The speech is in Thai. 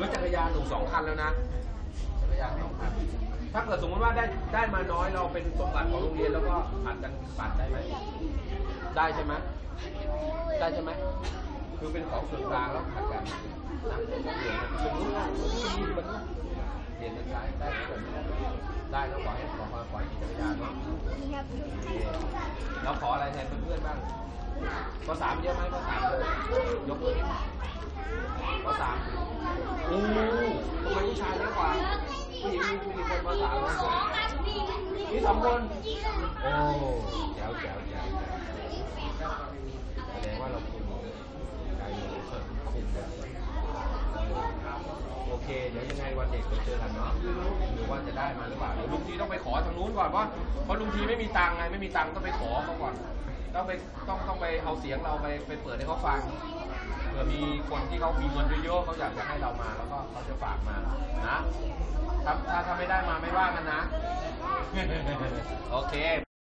รถจักรยานหนูสองคันแล้วนะจักรยานสองคันถ้าเกิดสมมติว่าได้ได้มาน้อยเราเป็นสมบัติของโรงเรียนแล้วก็ผัดกันปั่นได้ไหมได้ใช่ไหมได้ใช่ไหมคือเป็นของส่วนกลางแล้วผัดกันนะเปลี่ยนกันเป็นรู้ว่าที่นี่มันเปลี่ยนกันใช้ได้ไหมได้แล้วขอให้ขอมาขอให้ขี่จักรยานเนาะเราขออะไรแทนเพื่อนๆบ้างข้อสามเยอะไหมข้อสามยกมือสามโอ้ทำไมผู้ชายเยอะกว่า ผู้หญิงมีมีคนข้อสามนะ มีสองคน โอ้แจ๋วแจ๋วแจ๋วแสดงว่าเราคุมใจเราคุมแบบโอเค เดี๋ยวยังไงวันเด็กเราเจอกันเนาะหรือว่าจะได้มาหรือเปล่าเดี๋ยวลุงทีต้องไปขอทางนู้นก่อนเพราเพราะลุงทีไม่มีตังค์ไงไม่มีตังค์ต้องไปขอเขาก่อน ต้องไปต้องต้องไปเอาเสียงเราไปไปเปิดให้เขาฟังเผื่อมีคนที่เขามีเงินเยอะๆเขาอยากจะให้เรามาแล้วก็เขาจะฝากมานะถ้าถ้าไม่ได้มาไม่ว่ากันนะ โอเค